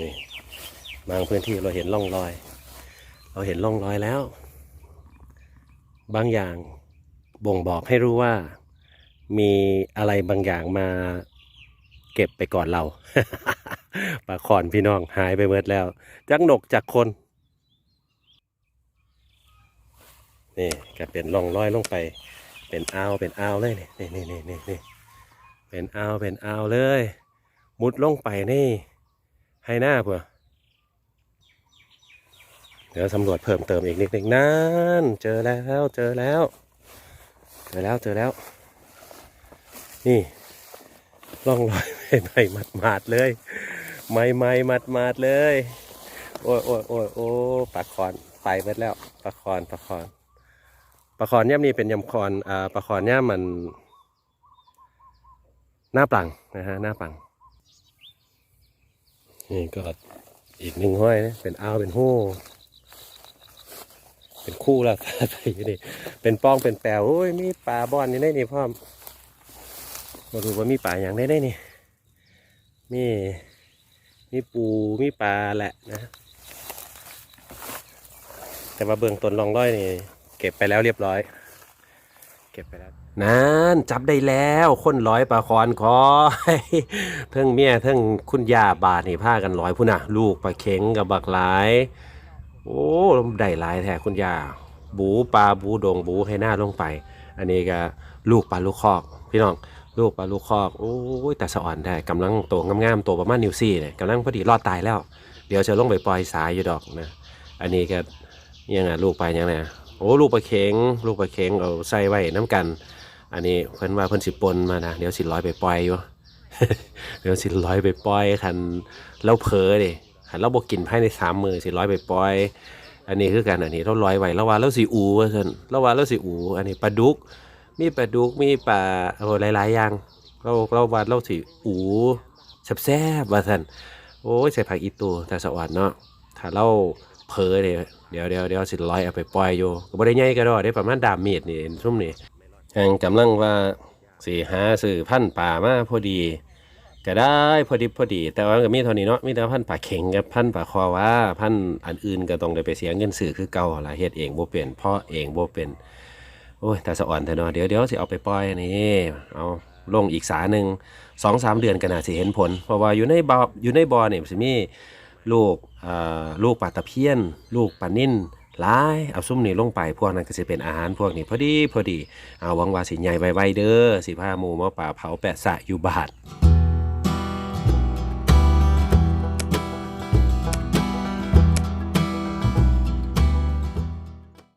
นี่บางพื้นที่เราเห็นร่องรอย เราเห็นร่องรอยแล้ว บางอย่างบ่งบอกให้รู้ว่ามีอะไรบางอย่างมาเก็บไปก่อนเราปลาขอนพี่น้องหายไปเบิดแล้ว จักหนกจากคนนี่ก็เป็นร่องรอยลงไป เป็นอ่าวเป็นอ่าวเลยนี่นี่นี่นี่นี่เป็นอ่าวเป็นอ่าวเลย มุดลงไปนี่ ให้หน้าเพื่อเดี๋ยวสำรวจเพิ่มเติมอีกนิดนึงนั่นเจอแล้วเจอแล้ว เจอแล้วเจอแล้ว นี่ร่องรอยใหม่ๆหมาดๆเลยใหม่ๆหมาดๆเลย โอ้ยโอ้ยโอ้ยโอ้ปลาคอนไปเบิดแล้วปลาคอนปลาคอนปลาคอนย่ำนี่เป็นยำคอนอ่าปลาคอนย่ำมัน หน้าปังนะฮะหน้าปัง นี่ก็อีกหนึ่งห้อยนะเป็นอ้าวเป็นหู้เป็นคู่ล้วไปอยู่นี่เป็นป้องเป็นแปลวโอ้ยมีปลาบอนนี่ได้นี่พ่อมมาดูว่ามีปลาอย่างได้ได้นี่มีมีปูมีปลาแหละนะ แต่ว่าเบื้องต้นลองร้อยนี่ เก็บไปแล้วเรียบร้อย เก็บไปแล้ว นั่นจับได้แล้วคนร้อยปลาคอนคอยเทิงเมียเทิงคุณยาบาทนี่พากันร้อยพุ่นน่ะ ลูกปลาเข็งกับบักหลาย โอ้ได้หลายแท้คุณยาบูปลาบูดงบูให้หน้าลงไป อันนี้ก็ลูกปลาลูกคอก พี่น้องลูกปลาลูกคอกโอ้ยแต่สะอ่อนได้กำลังโตงามๆโตประมาณนิวซี่เนี่ยกำลังพอดีรอดตายแล้ว เดี๋ยวจะลงไปปล่อยสายอยู่ดอกนะ อันนี้ก็ยังไงลูกไปยังไงโอ้ลูกปลาเข็งลูกปลาเข็งเอาใส่ไว้น้ำกัน อันนี้เพิ่นว่าเพิ่นสิปนมานะเดี๋ยวสิร้อยไปปล่อยอยู่เดี๋ยวสิร้อยไปปล่อยคันเราเผลอดิคันเราบ่กินภายในสามมือสิร้อยไปปล่อย อันนี้คือกันอันนี้เราร้อยไว้แล้วว่าเราสิอูว่าซั่นเราว่าเราสิอู อันนี้ปลาดุก มีปลาดุกมีปลาโอ้หลายๆอย่างเราเราว่าเราสิอูแซ่บๆว่าซั่นโอ้ยใส่ผักอีตูแต่สวัสดเนาะถ้าเราเผลอเนี่ยเดี๋ยวเดี๋ยวเดี๋ยวสิร้อยเอาไปปล่อยอยู่ก็บ่ได้ใหญ่ก็ดอกได้ประมาณดามเมตรนี่ซุ่มนี่ ยังกำลังว่าสีหาซื้อพันธุ์ป่ามาพอดี ก็ได้พอดีพอดี แต่ว่าก็มีเท่านี้เนาะมีแต่พันธุ์ป่าเข็งกับพันธุ์ป่าคอว่าพันธุ์อันอื่นก็ต้องได้ไปเสียเงินซื้อคือเก่าละเฮ็ดเองบ่เป็นพาะเองบ่เป็นโอ้ยแต่สะอ่อนแต่เนาะเดี๋ยวเดี๋ยวสิเอาไปปล่อยนี่เอาลงอีกสาหนึ่งสองสามเดือนก็น่าสิเห็นผล เพราะว่าอยู่ในบ่ออยู่ในบ่อเนี่ยสิมีลูกอ่าลูกปลาตะเพียน ลูกปลานิ่น หลายเอาซุ่มนี่ลงไปพวกนั้นก็จะเป็นอาหารพวกนี้พอดีพอดีเอาวังว่าสิใหญ่ไวๆเด้อสิพาหมูมาป่าเผาแปะสะอยู่บาท